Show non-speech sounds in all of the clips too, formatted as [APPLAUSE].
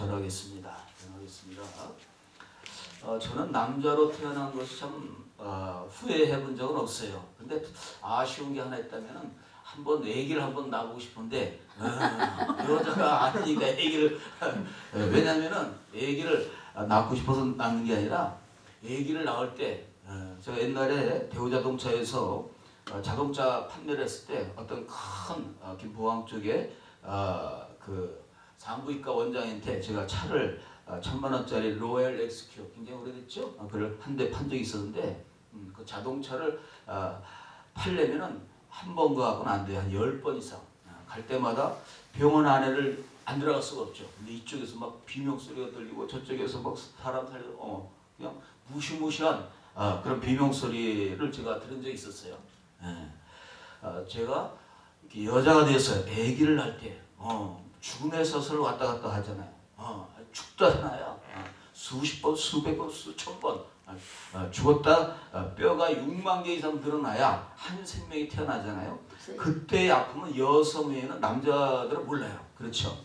전하겠습니다. 전하겠습니다. 어, 저는 남자로 태어난 것이 참 어, 후회해 본 적은 없어요. 근데 아쉬운 게 하나 있다면은 한번 애기를 한번 낳고 싶은데 어, 여자가 아니니까 애기를 어, 왜냐면은 애기를 낳고 싶어서 낳는 게 아니라 애기를 낳을 때 어, 제가 옛날에 대우자동차에서 어, 자동차 판매를 했을 때 어떤 큰 어, 김포항 쪽에 어, 그 산부인과 원장한테 제가 차를 어, 천만 원짜리 로얄 엑스큐 굉장히 오래됐죠? 어, 그걸 한 대 판 적이 있었는데 음, 그 자동차를 어, 팔려면은 한번 가고는 안 돼요. 한 열 번 이상. 어, 갈 때마다 병원 안에를 안 들어갈 수가 없죠. 근데 이쪽에서 막 비명 소리가 들리고 저쪽에서 막 사람 살려 어 그냥 무시무시한 어, 그런 비명 소리를 제가 들은 적이 있었어요. 예. 어, 제가 여자가 돼서 아기를 낳을 때 어, 죽음의 서서를 왔다 갔다 하잖아요. 어, 죽다잖아요. 어, 수십 번, 수백 번, 수천 번 어, 어, 죽었다 어, 뼈가 6만 개 이상 늘어나야 한 생명이 태어나잖아요. 그때의 아픔은 여성 외에는 남자들은 몰라요. 그렇죠?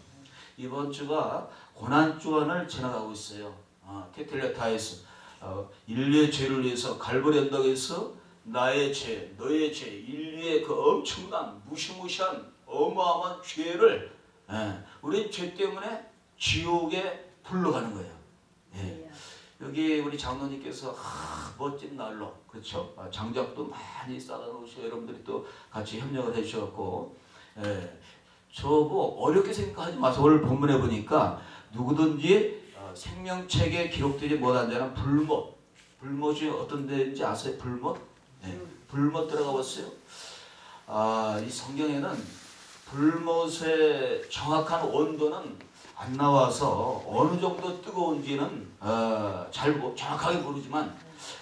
이번 주가 고난 주간을 지나가고 있어요. 어, 테텔레타에서 어, 인류의 죄를 위해서 갈보리 언덕에서 나의 죄, 너의 죄, 인류의 그 엄청난 무시무시한 어마어마한 죄를 예, 우리 죄 때문에 지옥에 불러가는 거예요. 예. 여기 우리 장로님께서 하, 멋진 날로. 그렇죠. 아, 장작도 많이 쌓아 놓으시고 여러분들이 또 같이 협력을 해주셨고. 예, 저뭐 어렵게 생각하지 마세요. 오늘 본문에 보니까 누구든지 어, 생명책에 기록되지 못한 자는 불못. 불못이 어떤 데인지 아세요? 불못? 예, 불못 들어가 봤어요? 아 이 성경에는 불못의 정확한 온도는 안 나와서 어느 정도 뜨거운지는 어, 잘 모- 정확하게 모르지만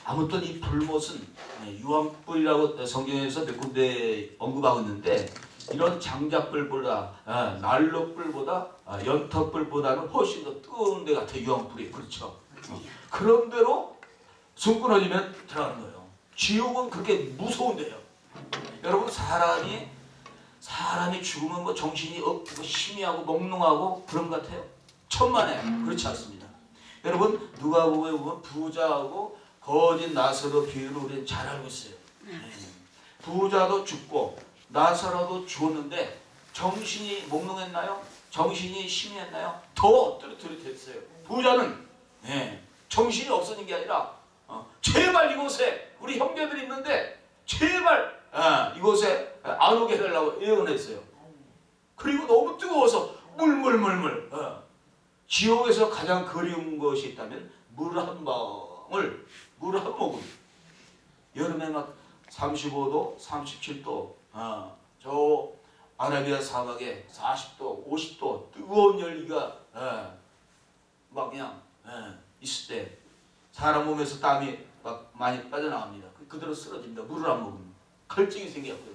아무튼 이 불못은 예, 유황불이라고 성경에서 몇 군데 언급하고 있는데 이런 장작불보다 아, 난로불보다 아, 연터불보다는 훨씬 더 뜨거운 데 같아 요 유황불이 그렇죠. 어. 그런 대로 숨 끊어지면 들어가는 거예요. 지옥은 그렇게 무서운 데요. 여러분 사람이 사람이 죽으면 뭐 정신이 없고 희미하고 몽롱하고 그런 것 같아요? 천만에 그렇지 않습니다. 여러분 누가 보면 부자하고 거짓 나사로 비유를 우리는 잘 알고 있어요. 네. 부자도 죽고 나사로도 죽었는데 정신이 몽롱했나요? 정신이 희미했나요? 더 뚜렷뚜렷했어요. 부자는 예, 정신이 없어진 게 아니라 어, 제발 이곳에 우리 형제들이 있는데 제발 아, 이곳에 안 오게 해달라고 예언했어요. 그리고 너무 뜨거워서 물물물물 어. 지옥에서 가장 그리운 것이 있다면 물 한 방울 물 한 모금 여름에 막 35도 37도 어, 저 아라비아 사막에 40도 50도 뜨거운 열기가 어, 막 그냥 어, 있을 때 사람 몸에서 땀이 막 많이 빠져나갑니다. 그- 그대로 쓰러집니다. 물을 안 먹으면 갈증이 생겨고요.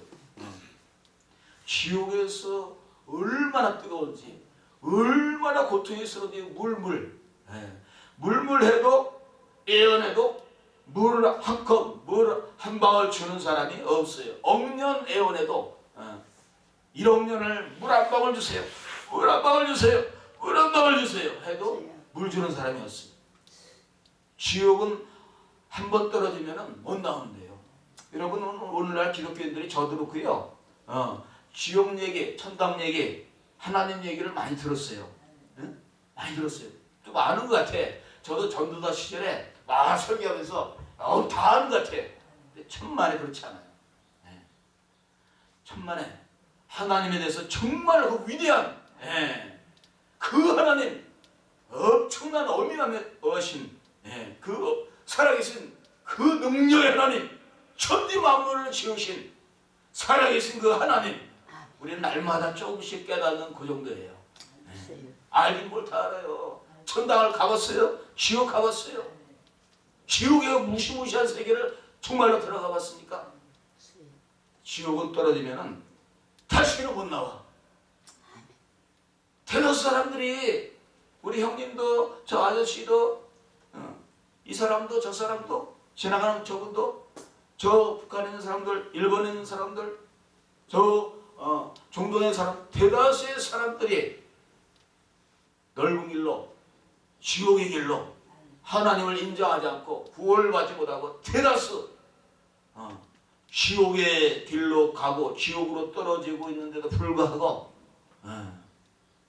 지옥에서 얼마나 뜨거운지 얼마나 고통이 쓰러지 물물 예. 물물해도 애원해도 물한 컵, 물한 방울 주는 사람이 없어요. 억년 애원해도 어, 1억 년을 물 한 방울 주세요. 물 한 방울 주세요. 물 한 방울 주세요. 해도 물 주는 사람이 없어요. 지옥은 한 번 떨어지면은 못 나오는데요. 여러분 오늘- 오늘날 기독교인들이 저도 그렇고요. 어, 지옥 얘기, 천당 얘기, 하나님 얘기를 많이 들었어요. 응? 많이 들었어요. 좀 아는 것 같아. 저도 전도다 시절에 막 설교하면서 어, 다 아는 것 같아. 천만에 그렇지 않아요. 예. 천만에 하나님에 대해서 정말 그 위대한 예. 그 하나님 엄청난 어미하신 예. 그 살아계신 그 능력의 하나님 천지 만물을 지으신 살아계신 그 하나님 우리는 날마다 조금씩 깨닫는 그 정도예요. 알긴 뭘 다 알아요. 천당을 가봤어요? 지옥 가봤어요? 지옥의 무시무시한 세계를 정말로 들어가 봤습니까? 지옥은 떨어지면은 다시는 못 나와. 대다수 사람들이 우리 형님도 저 아저씨도 어, 이 사람도 저 사람도 지나가는 저분도 저 북한에 있는 사람들 일본에 있는 사람들 저 어, 중동의 사람 대다수의 사람들이 넓은 길로 지옥의 길로 하나님을 인정하지 않고 구원을 받지 못하고 대다수 어, 지옥의 길로 가고 지옥으로 떨어지고 있는데도 불구하고 어,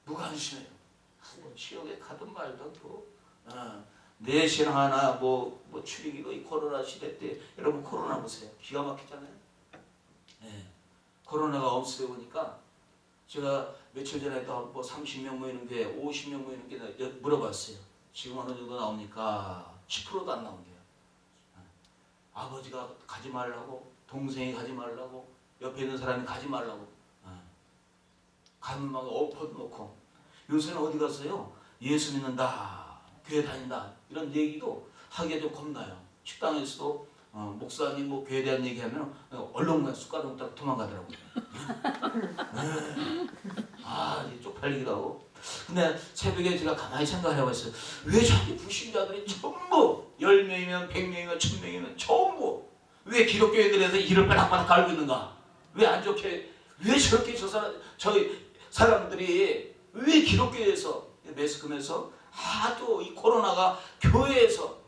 무관심해요. 뭐 지옥에 가든 말든 또 어, 내 신앙 하나 뭐, 뭐 출입기도 이 코로나 시대 때 여러분 코로나 보세요. 기가 막히잖아요. 예. 코로나가 없어보니까 제가 며칠 전에 또뭐 30명 모이는 게 50명 모이는 게 여- 물어봤어요. 지금 어느 정도 나옵니까? 10%도 안 나온대요. 예. 아버지가 가지 말라고 동생이 가지 말라고 옆에 있는 사람이 가지 말라고 예. 가면 막 엎어놓고 요새는 어디 갔어요? 예수 믿는다 교회 다닌다 이런 얘기도 하기가 좀 겁나요. 식당에서도 어, 목사님 뭐 교회에 대한 얘기하면 얼른 숟가락 딱 도망가더라고요. 네. 아 쪽팔리기도 하고. 근데 새벽에 제가 가만히 생각을 해봤어요. 왜 저기 불신자들이 전부 10명이면 100명이면 1000명이면 전부 왜 기독교인들에서 이를 바닥바닥 갈고 있는가? 왜 안 좋게 왜 저렇게 저 사람 저 사람들이 왜 기독교에서 매스컴에서 하도 이 코로나가 교회에서 어,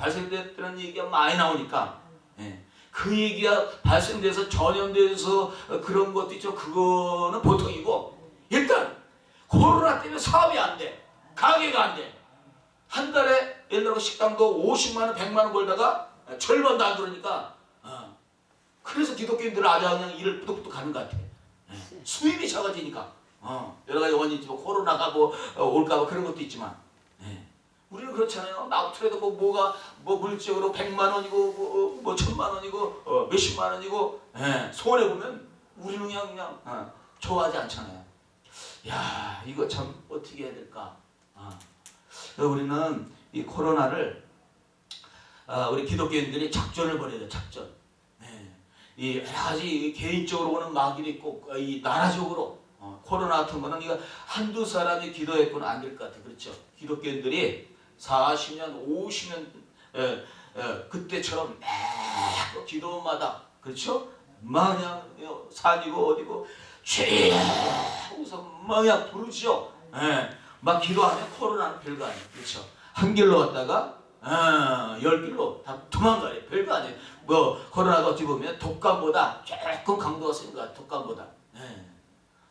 발생됐다는 얘기가 많이 나오니까 예. 그 얘기가 발생돼서 전염돼서 어, 그런 것도 있죠. 그거는 보통이고 일단 코로나 때문에 사업이 안 돼. 가게가 안 돼. 한 달에 옛날에 식당도 50만 원, 100만 원 벌다가 절반도 안 들으니까 어. 그래서 기독교인들은 아주 그냥 일을 부득부득 하는 것 같아. 예. 수입이 작아지니까 어. 여러 가지 원인이 있지만 코로나가 뭐 어, 올까 봐 그런 것도 있지만 예. 우리는 그렇잖아요. 나부터라도 뭐 뭐가 뭐 물적으로 100만 원이고 뭐, 뭐 천만 원이고 어, 몇십만 원이고 예. 손해 보면 우리는 그냥 그냥 어, 좋아하지 않잖아요. 야 이거 참 어떻게 해야 될까? 아. 그래서 우리는 이 코로나를 아, 우리 기독교인들이 작전을 벌여야 돼 작전. 네. 이 여러 가지 개인적으로 오는 마귀도 있고 어, 이 나라적으로 어, 코로나 같은 거는 이거 한두 사람이 기도했고는 안 될 것 같아. 그렇죠? 기독교인들이 40년, 50년 에, 에, 그때처럼 매일 기도마다 그렇죠? 마냥 어, 산이고 어디고 죄 하고서 마냥 부르죠. 예. 막 기도하면 코로나는 별거 아니에요. 그렇죠? 한 길로 갔다가 어, 열 길로 다 도망가요. 별거 아니에요. 뭐 코로나가 어찌 보면 독감보다 조금 강도가 센 거야. 독감보다. 예.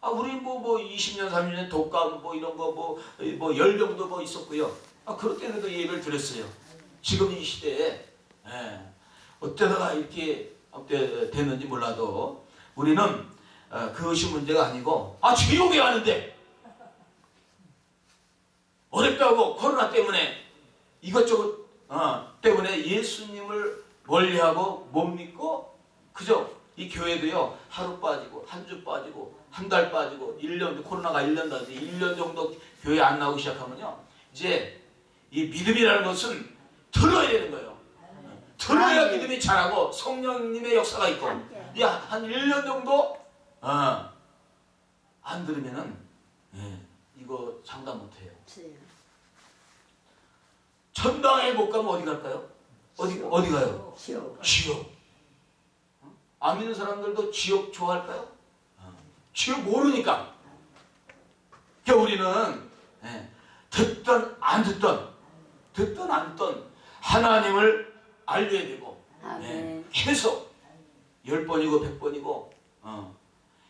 아 우리 뭐뭐 20년 30년 독감 뭐 이런 거뭐뭐 열병도 뭐 있었고요. 아 그럴 때도 예를 들었어요. 지금 이 시대에 예. 어쩌다가 이렇게 됐는지 몰라도 우리는 어, 그것이 문제가 아니고 아 지옥에 가는데 어렵다고 코로나 때문에 이것저것 어, 때문에 예수님을 멀리하고 못 믿고 그죠? 이 교회도요 하루 빠지고 한 주 빠지고 한 달 빠지고 1년 코로나가 1년 다지 1년 정도 교회 안 나오기 시작하면요 이제 이 믿음이라는 것은 들어야 되는 거예요. 들어야 아멘. 믿음이 자라고 성령님의 역사가 있고 이한 1년 정도 어, 안 들으면은 예, 이거 장담 못 해요. 천당에 못 가면 어디 갈까요? 어디 어디 가요? 지옥. 지옥. 어? 안 믿는 사람들도 지옥 좋아할까요? 어. 지옥 모르니까. 그러니까 우리는 예, 듣던 안 듣던 듣던 안 듣던 하나님을 알려야 되고 예, 아멘. 계속 열 번이고 백 번이고 어.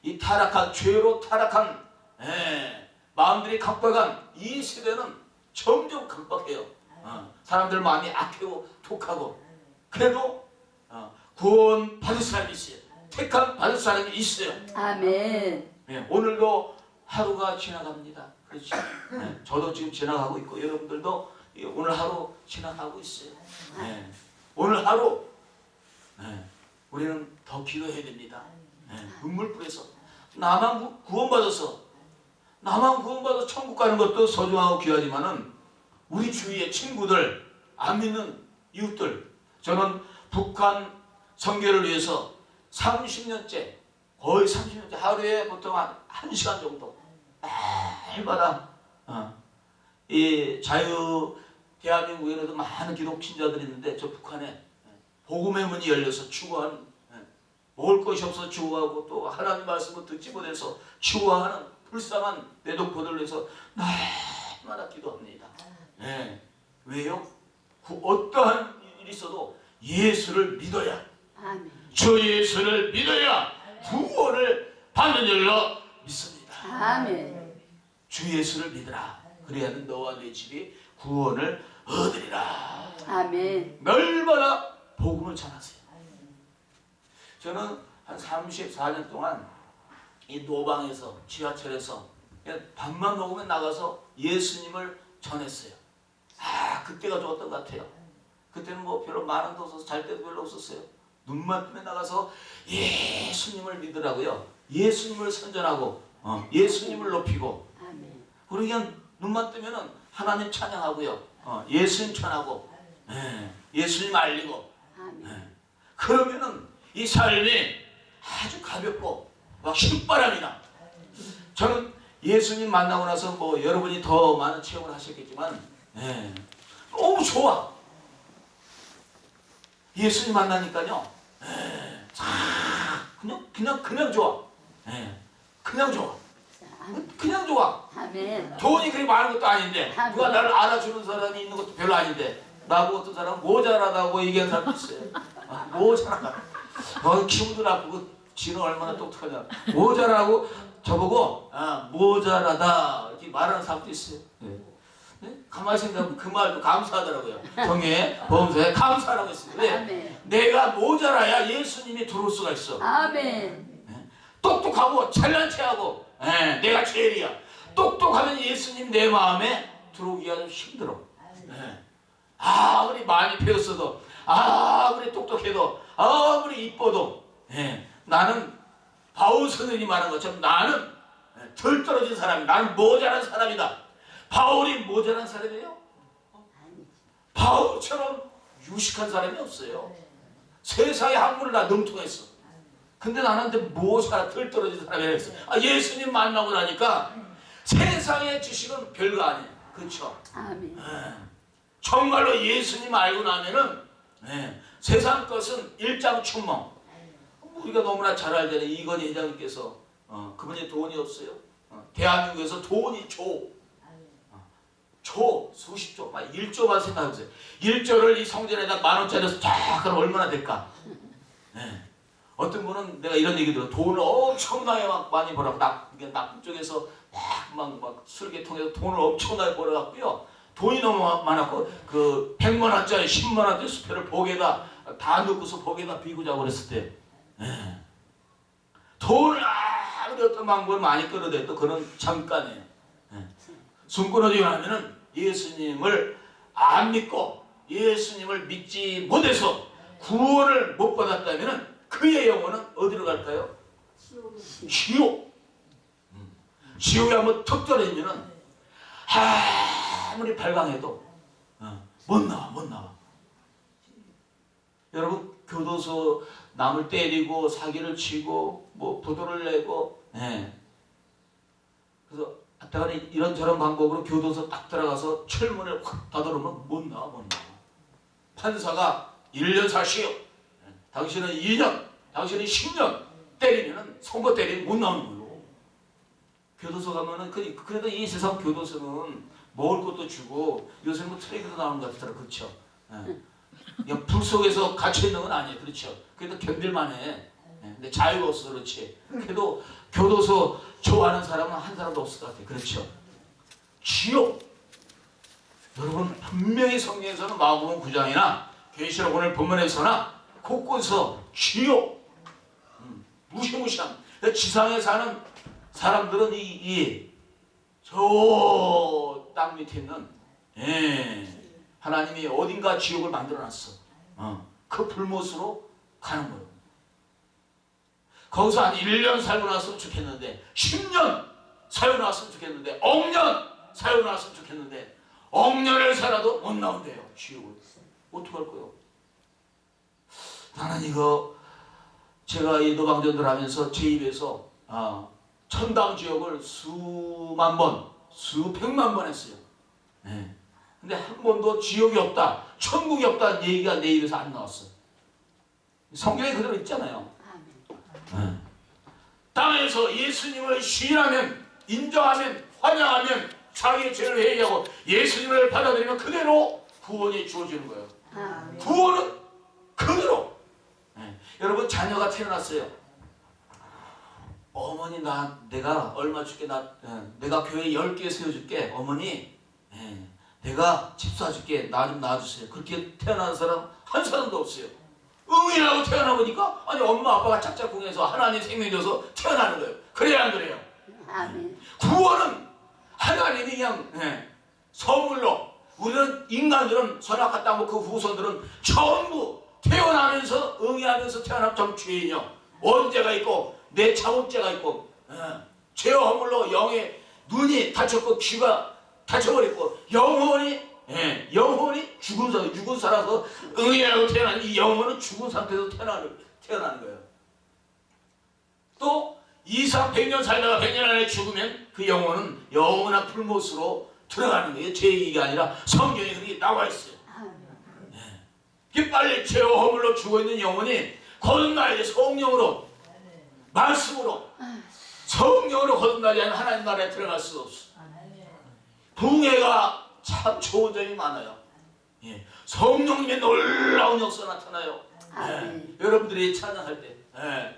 이 타락한 죄로 타락한 예, 마음들이 각박한 이 시대는 점점 각박해요. 어. 사람들 마음이 악하고 독하고 그래도 어, 구원 받을 사람이 있어요. 택함 받을 사람이 있어요. 아멘. 예, 오늘도 하루가 지나갑니다. 그렇죠? 예, 저도 지금 지나가고 있고 여러분들도 이 오늘 하루 지나가고 있어요. 예, 오늘 하루 예, 우리는 더 기도해야 됩니다. 예, 눈물 뿌려서 나만 구- 구원받아서 나만 구원받아 천국 가는 것도 소중하고 귀하지만은 우리 주위의 친구들 안 믿는 이웃들 저는 북한 선교를 위해서 30년째 거의 30년째 하루에 보통 한 1시간 정도 매일마다 어, 이 자유 대한민국에도 많은 기독 신자들이 있는데 저 북한에 복음의 문이 열려서 추구하는 예, 먹을 것이 없어서 추구하고 또 하나님 말씀을 듣지 못해서 추구하는 불쌍한 내독포들을 위해서 때마다 기도합니다. 예. 왜요? 그 어떠한 일이 있어도 예수를 믿어야 아멘. 주 예수를 믿어야 구원을 받는 줄로 믿습니다. 아멘. 주 예수를 믿으라. 그래야는 너와 내 집이 구원을 얻으리라. 아멘. 얼마나 복음을 전하세요. 저는 한 34년 동안 이 노방에서 지하철에서 밥만 먹으면 나가서 예수님을 전했어요. 아 그때가 좋았던 것 같아요. 그때는 뭐 별로 많은 도 없어서 잘 때도 별로 없었어요. 눈만 뜨면 나가서 예수님을 믿으라고요. 예수님을 선전하고 어, 예수님을 높이고. 우리 그냥 눈만 뜨면은 하나님 찬양하고요. 어, 예수님 찬하고 예, 예수님 알리고 아멘. 예. 그러면은 이 삶이 아주 가볍고 막 힘바람이 나. 저는 예수님 만나고 나서 뭐 여러분이 더 많은 체험을 하셨겠지만 예, 너무 좋아. 예수님 만나니까요. 예, 참 그냥 그냥 그냥 좋아. 예, 그냥 좋아. 그냥 좋아. 아멘. 돈이 그리 많은 것도 아닌데 아멘. 누가 나를 알아주는 사람이 있는 것도 별로 아닌데 나보고 어떤 사람은 모자라다고 얘기하는 사람도 있어요 아, 모자라다 어, 기분도 나쁘고 지는 얼마나 똑똑하냐 모자라고 저보고 아, 모자라다 이렇게 말하는 사람도 있어요 네. 네? 가만히 생각하면 그 말도 감사하더라고요 정에 범사에 감사라고 했어요 왜? 아멘. 내가 모자라야 예수님이 들어올 수가 있어 아멘. 똑똑하고 잘난 체하고 예, 내가 제일이야. 똑똑하면 예수님 내 마음에 들어오기가 좀 힘들어. 예. 아무리 많이 배웠어도 아무리 똑똑해도 아무리 이뻐도 예, 나는 바울 선생님이 말한 것처럼 나는 예, 덜 떨어진 사람이 나는 모자란 사람이다. 바울이 모자란 사람이에요? 바울처럼 유식한 사람이 없어요. 세상의 학문을 다 능통했어. 근데 근데 모자라 덜 떨어진 사람이라 했어. 아, 예수님 만나고 나니까 세상의 지식은 별거 아니에요. 그렇죠? 아멘. 예. 정말로 예수님 알고 나면은 예, 세상 것은 일장춘몽. 우리가 너무나 잘 알잖아요. 이건희 회장님께서 어, 그분이 돈이 없어요. 어, 대한민국에서 돈이 조. 어, 조 수십 조, 막 1조만 생각해보세요. 1조를 이 성전에다 만 원짜리 쫙 그럼 얼마나 될까? 예. 어떤 분은 내가 이런 얘기 들어 돈을 엄청나게 막 많이 벌었고 나, 나쁜 쪽에서 막 막 술계통에서 돈을 엄청나게 벌어갖고요 돈이 너무 많았고 그 100만 원짜리 10만 원짜리 수표를 복에다 다 넣고서 복에다 비고 자고 그랬을 때 예. 돈을 아무리 어떤 방법을 많이 끌어대도 그는 잠깐이에요 예. 숨 끊어지고 나면은 예수님을 안 믿고 예수님을 믿지 못해서 구원을 못 받았다면은 그의 영혼은 어디로 갈까요? 지옥. 음. 지옥에 한번 턱 떨어지면은 아무리 발광해도 어, 못 나와 못 나와. 여러분 교도소 남을 때리고 사기를 치고 뭐 부도를 내고 예. 그래서 하여간 이런저런 방법으로 교도소 딱 들어가서 철문을 확 닫아놓으면 못 나와 못 나와. 판사가 1년 사시오. 당신은 2년, 당신은 10년 때리면은 선거 때리면 못 나오는 거예요. 교도소 가면은 그, 그래도 이 세상 교도소는 먹을 것도 주고 요새는 뭐 트레이드도 나오는 것 같더라 그렇죠. 예. 그냥 불 속에서 갇혀 있는 건 아니에요, 그렇죠. 그래도 견딜만해. 예. 근데 자유가 없어 그렇지. 그래도 교도소 좋아하는 사람은 한 사람도 없을 것 같아, 그렇죠. 지옥. 여러분 분명히 성경에서는 마가복음 9장이나 계시록 오늘 본문에서나 곳곳에서 지옥 음, 무시무시한 지상에 사는 사람들은 이 저 땅 밑에 있는 예, 하나님이 어딘가 지옥을 만들어놨어. 어, 그 불못으로 가는 거예요. 거기서 한 1년 살고 나왔으면 좋겠는데 10년 살고 나왔으면 좋겠는데 억년 살고 나왔으면 좋겠는데 억년을 살아도 못 나온대요. 지옥을. 어떡할 거예요? 나는 이거 제가 이 노방전들 하면서 제 입에서 아, 천당 지옥을 수만 번, 수백만 번 했어요. 네. 근데 한 번도 지옥이 없다, 천국이 없다는 얘기가 내 입에서 안 나왔어. 성경에 그대로 있잖아요. 네. 땅에서 예수님을 시인하면, 인정하면, 환영하면 자기의 죄를 회개하고 예수님을 받아들이면 그대로 구원이 주어지는 거예요. 구원은 그대로. 예. 여러분 자녀가 태어났어요. 어머니 나 내가 얼마 줄게? 나 예, 내가 교회 10개 세워줄게. 어머니 예, 내가 집 사줄게. 나좀 놔주세요. 그렇게 태어난 사람 한 사람도 없어요. 응이라고 태어나 보니까? 아니 엄마 아빠가 짝짝꿍해서 하나님 생명 줘서 태어나는 거예요. 그래야 안 그래요? 아멘. 구원은 하나님이 그냥 예, 선물로 우리는 인간들은 선악과 땅그 후손들은 전부 태어나면서 응애하면서 태어난 좀 죄인이요. 원죄가 있고 내 자업죄가 있고 예, 죄 허물로 영의 눈이 다쳤고 귀가 다쳐버렸고 영혼이 예, 영혼이 죽은 사 죽은 살아서 응애하고 태어난 이 영혼은 죽은 상태에서 태어나는 태어나는 거예요. 또 이상 100년 살다가 100년 안에 죽으면 그 영혼은 영원한 풀못으로 들어가는 거예요. 제 얘기가 아니라 성경에 그렇게 나와 있어요. 이게 빨리 죄와 허물로 죽어있는 영혼이 거듭나야 돼. 성령으로 말씀으로 성령으로 거듭나지 않으면 하나님 나라에 들어갈 수가 없어. 붕해가 참 좋은 점이 많아요. 예. 성령님의 놀라운 역사 나타나요. 예. 여러분들이 찬양할 때, 예.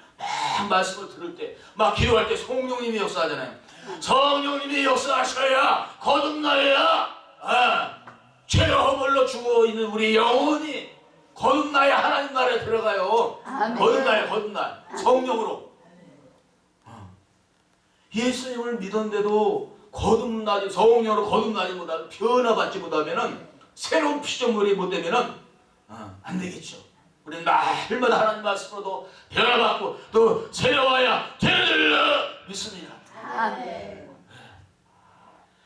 막 말씀을 들을 때, 막 기도할 때 성령님이 역사하잖아요. 성령님이 역사하셔야 거듭나야 예. 죄와 허물로 죽어 있는 우리 영혼이 거듭나야 하나님 나라에 들어가요. 거듭나야 거듭나 성령으로. 어. 예수님을 믿었는데도 거듭나지 성령으로 거듭나지 못하면 변화받지 못하면은 새로운 피조물이 못 되면은 어, 안 되겠죠. 우리 날마다 하나님 말씀으로도 변화받고 또 새로워야 되는 줄로 믿습니다. 아멘.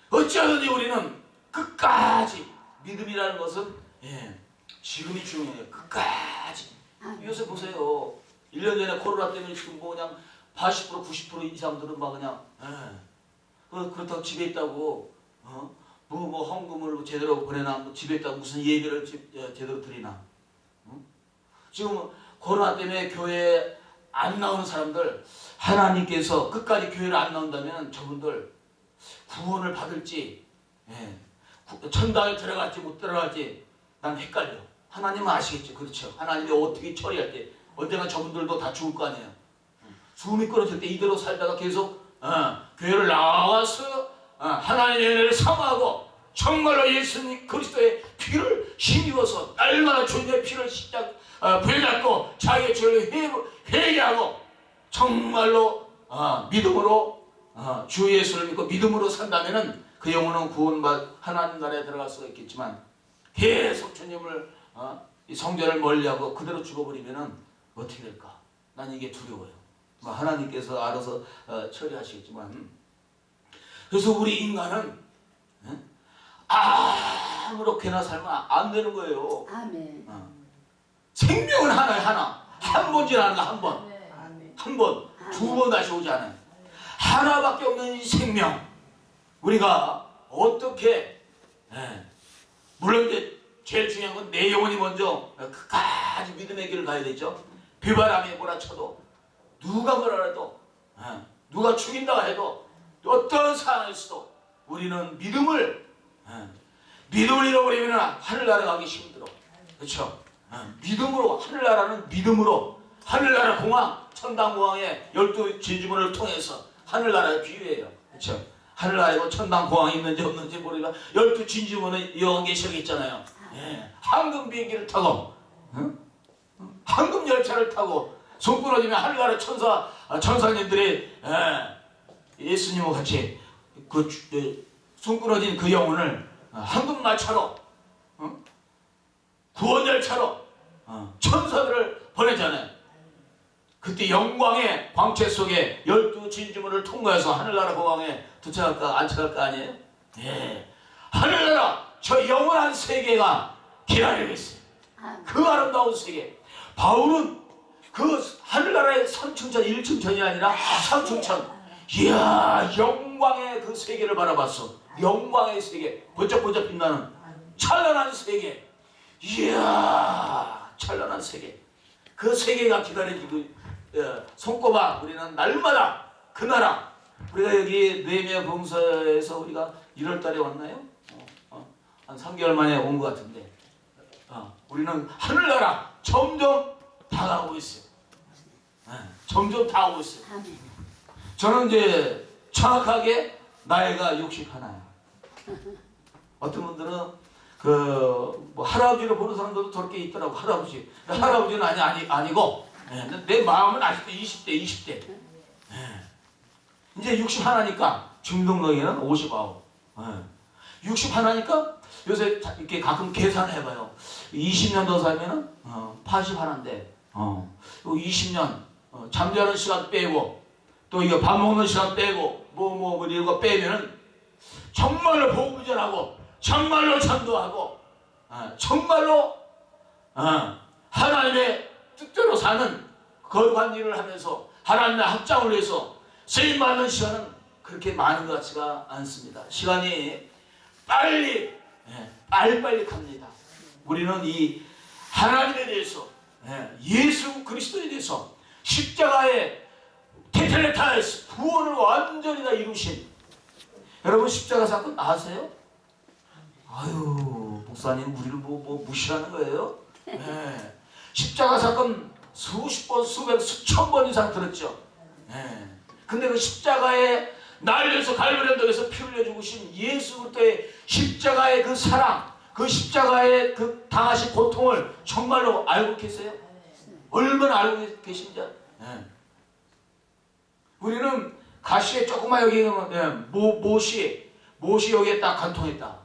어찌하든지 우리는 끝까지 믿음이라는 것은 예, 지금이 중요해요. 끝까지. 요새 보세요. 1년 전에 코로나 때문에 지금 뭐 그냥 80% 90% 이상들은 막 그냥 예. 그- 그렇다고 집에 있다고 어? 뭐, 뭐 헌금을 제대로 보내나 뭐 집에 있다고 무슨 예배를 집- 예, 제대로 드리나 응? 지금 코로나 때문에 교회에 안 나오는 사람들 하나님께서 끝까지 교회를 안 나온다면 저분들 구원을 받을지 예, 구- 천당에 들어갈지 못 들어갈지 난 헷갈려 하나님은 아시겠죠 그렇죠 하나님이 어떻게 처리할 때 언젠가 저분들도 다 죽을 거 아니에요 숨이 끊어질 때 이대로 살다가 계속 어, 교회를 나와서 어, 하나님의 은혜를 사모하고 정말로 예수님 그리스도의 피를 힘입어서 날마다 주님의 피를 시작 어, 부여잡고 자기의 죄를 회- 회개하고 정말로 어, 믿음으로 어, 주 예수를 믿고 믿음으로 산다면은 그 영혼은 구원받 하나님 나라에 들어갈 수가 있겠지만 계속 주님을 어, 이 성전을 멀리하고 그대로 죽어버리면은 어떻게 될까? 난 이게 두려워요. 뭐 하나님께서 알아서 어, 처리하시겠지만 그래서 우리 인간은 예? 아무렇게나 살면 안 되는 거예요. 아멘. 어. 생명은 하나에 하나 한 번 지나는 거한 번. 한 번, 두 번 다시 오지 않아요. 하나밖에 없는 이 생명. 우리가 어떻게, 예, 물론 이제 제일 중요한 건 내 영혼이 먼저 끝까지 믿음의 길을 가야 되죠. 비바람이 몰아쳐도, 누가 뭐라 해도, 예, 누가 죽인다 해도, 어떤 상황에서도 우리는 믿음을, 예, 믿음을 잃어버리면 하늘나라 가기 힘들어. 그렇죠? 예, 믿음으로, 하늘나라는 믿음으로, 하늘나라 공항, 천당공항의 열두 진주문을 통해서 하늘나라의 비유예요. 그렇죠? 하늘나라에 뭐 천당 공항이 있는지 없는지 모르지만 열두 게 저기 있잖아요. 예. 황금 비행기를 타고 응? 황금 열차를 타고 손 끊어지면 하늘나라 천사 아, 천사님들이 예, 예수님과 같이 그손 끊어진 그 영혼을 어, 황금 마차로 어? 구원 열차로 어, 천사들을 보내잖아요. 그때 영광의 광채 속에 열두 진주문을 통과해서 하늘나라 공항에 도착할까 안착할까 아니에요? 예. 하늘나라 저 영원한 세계가 기다리고 있어요. 그 아름다운 세계. 바울은 그 하늘나라의 3층천, 1층천이 아니라 3층천. 이야, 영광의 그 세계를 바라봤어. 영광의 세계. 번쩍번쩍 빛나는 찬란한 세계. 이야, 찬란한 세계. 그 세계가 기다려지고 어, 손꼽아 우리는 날마다 그 나라 우리가 여기 뇌며 봉사에서 우리가 1월 달에 왔나요? 어, 어, 한 3개월 만에 온 것 같은데 어, 우리는 하늘나라 점점 다가오고 있어요. 예, 점점 다가오고 있어요. 아멘. 저는 이제 정확하게 나이가 61이에요. 어떤 분들은 그 뭐 할아버지를 보는 사람들도 저렇게 있더라고 할아버지. 할아버지는 아니 아니 아니고 예, 근데 내 마음은 아직도 20대 20대. 예. 이제 60 하나니까 중등동에는 59. 예. 60 하나니까 요새 자- 이렇게 가끔 계산해봐요. 20년 더 살면은 어, 80 하나인데 어, 20년 어, 잠자는 시간 빼고 또 이거 밥 먹는 시간 빼고 뭐뭐 뭐 이런 거 빼면은 정말로 보험전하고 정말로 전도하고 어, 정말로 어, 하나님의 뜻대로 사는 거룩한 일을 하면서 하나님의 합장을 위해서 쓰임 받는 시간은 그렇게 많은 것 같지가 않습니다. 시간이 빨리 예, 빨리빨리 갑니다. 우리는 이 하나님에 대해서 예, 예수 그리스도에 대해서 십자가의 테텔레타에서 구원을 완전히 다 이루신 여러분 십자가 사건 아세요? 아유 목사님 우리를 뭐, 뭐 무시하는 거예요? 예. 십자가 사건 수십 번 수백 수천 번 이상 들었죠. 예. 근데 그 십자가에 날려서 갈보리 언덕에서 피 흘려 죽으신 예수 그리스도의 십자가의 그 사랑, 그 십자가의 그 당하신 고통을 정말로 알고 계세요? 얼마나 알고 계신지? 예. 우리는 가시에 조그만 여기 예, 모 모시 모시 여기에 딱 관통했다.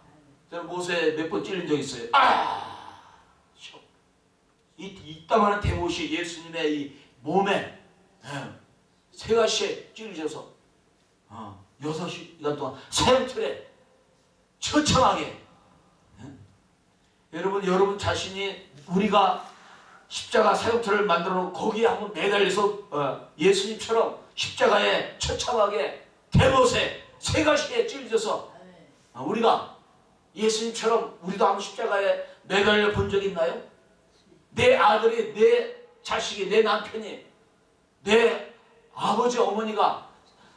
저는 못에 몇번 찔린 적 있어요. 아, 쇼. 이 이따만한 대못이 예수님의 이 몸에 예, 세 가시에 찔리셔서 어, 여섯 시간 동안 사형틀에 처참하게 예? 여러분 여러분 자신이 우리가 십자가 사형틀을 만들어 놓고 거기에 한번 매달려서 어, 예수님처럼 십자가에 처참하게 대못에 세 가시에 찔려서 어, 우리가 예수님처럼 우리도 한번 십자가에 매달려 본 적 있나요? 내 아들이 내 자식이 내 남편이 내 아버지 어머니가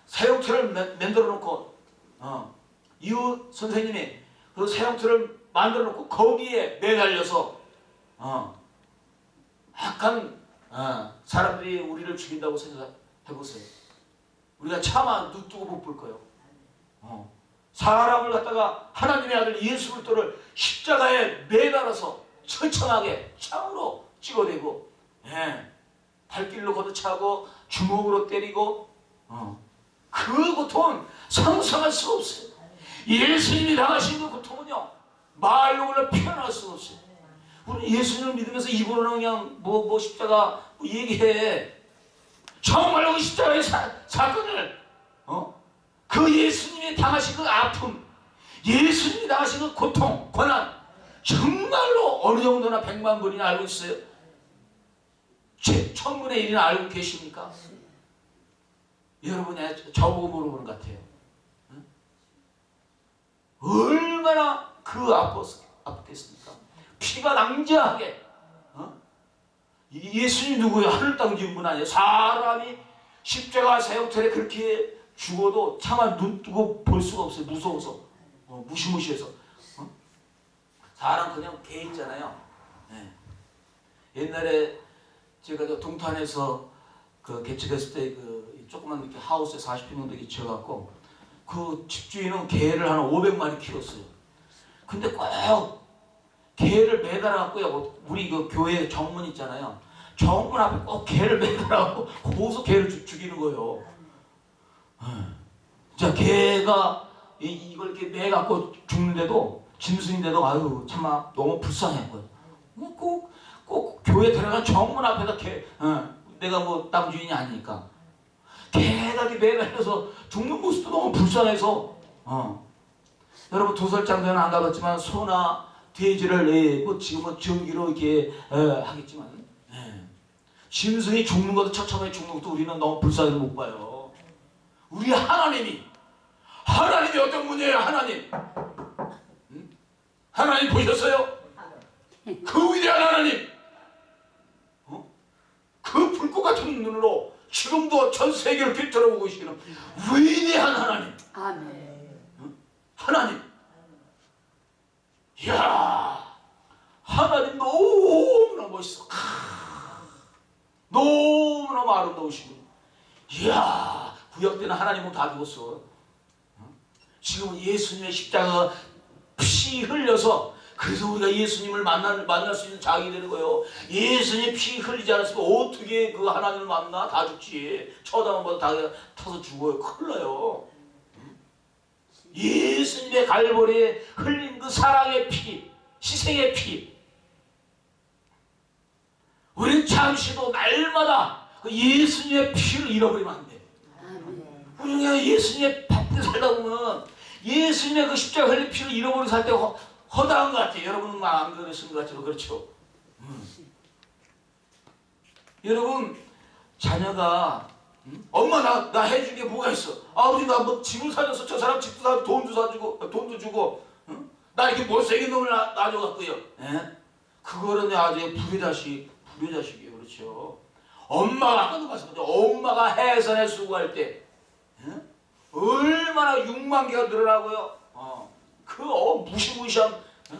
사형틀을 매- 만들어 놓고 어, 이웃 선생님이 그 사형틀을 만들어 놓고 거기에 매달려서 어, 약간 어, 사람들이 우리를 죽인다고 생각해 보세요. 우리가 차마 눈 뜨고 못 볼 거예요. 어. 사람을 갖다가 하나님의 아들 예수 그리스도를 십자가에 매달아서 천천하게 창으로 찍어대고 예. 발길로 걷어차고 주먹으로 때리고 어. 그 고통은 상상할 수가 없어요. 예수님이 당하신 그 고통은요 말로 그냥 표현할 수가 없어요. 예수님을 믿으면서 입으로는 그냥 뭐, 뭐 십자가 뭐 얘기해. 정말로 그 십자가의 사, 사건을 어? 그 예수님이 당하신 그 아픔, 예수님이 당하신 그 고통, 고난, 정말로 어느 정도나 백만 분이나 알고 있어요? 제 천분의 일이나 알고 계십니까? 여러분이 저보고 물어보는 것 같아요. 응? 얼마나 그 아팠, 아팠겠습니까? 피가 낭자하게. 어? 이 예수님 누구예요? 하늘 땅 지은 분 아니에요? 사람이 십자가 사형틀에 그렇게 죽어도 차마 눈 뜨고 볼 수가 없어요. 무서워서. 어, 무시무시해서. 어? 사람 그냥 개 있잖아요. 예. 옛날에 제가 저 동탄에서 그 개척했을 때 그 조그만 이렇게 하우스에 40평 정도 이렇게 지어갖고 그 집주인은 개를 한 500마리 키웠어요. 근데 꼭 개를 매달아갖고요. 우리 그 교회 정문 있잖아요. 정문 앞에 꼭 개를 [LAUGHS] 매달아갖고 거기서 개를 죽- 죽이는 거예요. 예. 자 개가 이, 이걸 이렇게 매갖고 죽는데도 짐승인데도 아유 참아 너무 불쌍해. 뭐 꼭, 꼭 교회 들어간 정문 앞에다 개, 어, 내가 뭐땅 주인이 아니니까 개가 이렇게 매달려서 죽는 모습도 너무 불쌍해서 어. 여러분 도설장도는 안 가봤지만 소나 돼지를 예, 뭐 지금은 전기로 이렇게 예, 하겠지만 예. 짐승이 죽는 것도 처참하게 죽는 것도 우리는 너무 불쌍해서 못 봐요. 우리 하나님이 하나님이 어떤 분이에요 하나님 응? 하나님 보셨어요? 그 위대한 하나님 어? 그 불꽃 같은 눈으로 지금도 전 세계를 비틀어보고 계시는 위대한 하나님 아멘. 하나님. 이야, 하나님 너무나 멋있어. 크, 아름다우시고. 이야, 구약 때는 하나님은 다 죽었어. 어? 지금은 예수님의 십자가 피 흘려서 그래서 우리가 예수님을 만날, 만날 수 있는 자격이 되는 거예요. 예수님 피 흘리지 않았으면 어떻게 그 하나님을 만나? 다 죽지. 쳐다만 봐도 다 타서 죽어요. 큰일 나요. 예수님의 갈보리에 흘린 그 사랑의 피, 희생의 피. 우리는 잠시도 날마다 그 예수님의 피를 잃어버리면 안 돼. 우리가 예수님의 받고 살다 보면 예수님의 그 십자가 흘린 피를 잃어버리고 살 때 허다한 것 같아요. 여러분은 안 그러신 것 같지만 그렇죠. 음. 여러분 자녀가 음? 엄마 나, 나 해준 게 뭐가 있어? 아버지 나 뭐 집을 사줬어. 저 사람 집도 사주고 돈도 사주고 어, 돈도 주고 응? 나 이렇게 못생긴 놈을 나, 놔줘갖고요. 예? 그거는 나중에 불효자식 불효자식이에요. 그렇죠. 엄마가 아까도 말씀드렸죠. 엄마가 해산에 수고할 때 예? 얼마나 6만 개가 늘어나고요. 어. 그 어, 무시무시한 어?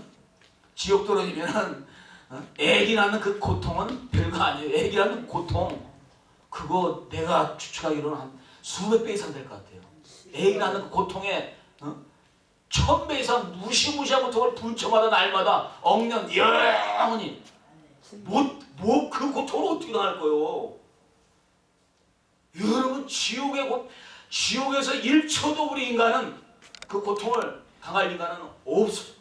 지옥 떨어지면은 어? 애기 낳는 그 고통은 별거 아니에요. 애기 낳는 고통 그거 내가 추측하기로는 한 수백 배 이상 될 것 같아요. 애기 낳는 그 고통에 어? 천배 이상 무시무시한 고통을 분초마다 날마다 억년 영원히 뭐 뭐 그 고통을 어떻게 당할 거요? 여러분 지옥의 고 지옥에서 1초도 우리 인간은 그 고통을 당할 인간은 없어.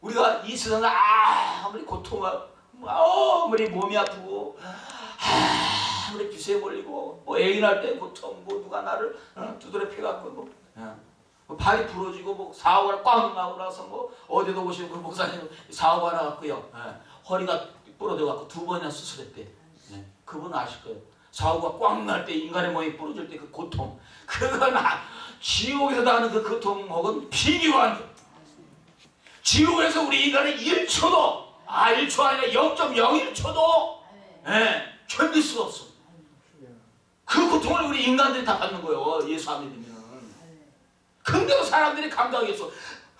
우리가 이 세상에 아무리 고통을 아무리 몸이 아프고 아무리 기세에 몰리고 뭐 애인 할 때 고통 뭐 누가 나를 어, 두드려 패갖고 뭐, 어, 뭐 발이 부러지고 뭐 사고가 꽝 나고 나서 뭐 어디도 오시는 그 목사님 사고가 나갖고요 예, 허리가 부러져갖고 두 번이나 수술했대. 예, 그분 아실 거예요. 사고가 꽝 날 때 인간의 몸이 부러질 때 그 고통. 그건 아, 지옥에서 나는 그 고통은 비교한 게 지옥에서 우리 인간은 1초도 아 1초 아니라 0.01초도 예, 견딜 수가 없어 그 고통을 우리 인간들이 다 받는 거예요. 예수 안 믿으면. 근데도 사람들이 감당하겠어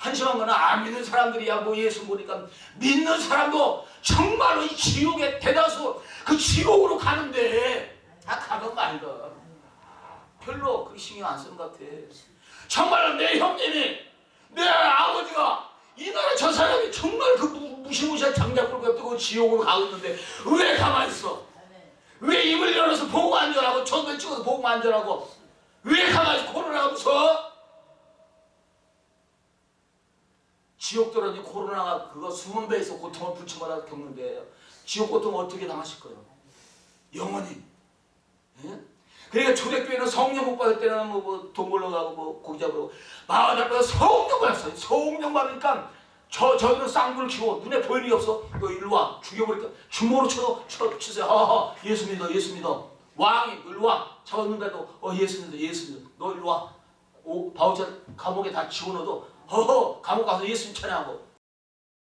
한심한 거는 안 믿는 사람들이야. 뭐 예수 보니까 믿는 사람도 정말로 이 지옥의 대다수 그 지옥으로 가는데 다 가건 말건 별로 그렇게 신경 안 쓰는 것 같아. 정말로 내 형님이 내 아버지가 이 나라 저 사람이 정말 그 무- 무시무시한 장작불 같은 거 지옥으로 가고 있는데 왜 가만히 있어? 왜 입을 열어서 보고 앉으라고 전면 찍어서 보고 앉으라고? 왜 가만히 코로나가 무서워? 지옥 들어니 코로나가 그거 수만 배에서 고통을 불침하다 겪는데 지옥 고통 어떻게 당하실 거예요? 영원히. 예? 그러니까 초대교회는 성령 못 받을 때는 뭐돈 벌러 가고 뭐 고기 잡으러 마을 앞에서 성령 받았어요. 성령 받으니까 저 저들은 쌍불을 키워 눈에 보이는 게 없어. 너 일로 와 죽여버릴까? 주먹으로 쳐도 쳐 치세요. 하하 예수 믿어 예수 믿어. 왕이 일로 와 잡았는데도 어 예수 믿어 예수 믿어. 너 일로 와. 오 바우처 감옥에 다 집어넣어도 허허 감옥 가서 예수님 찬양하고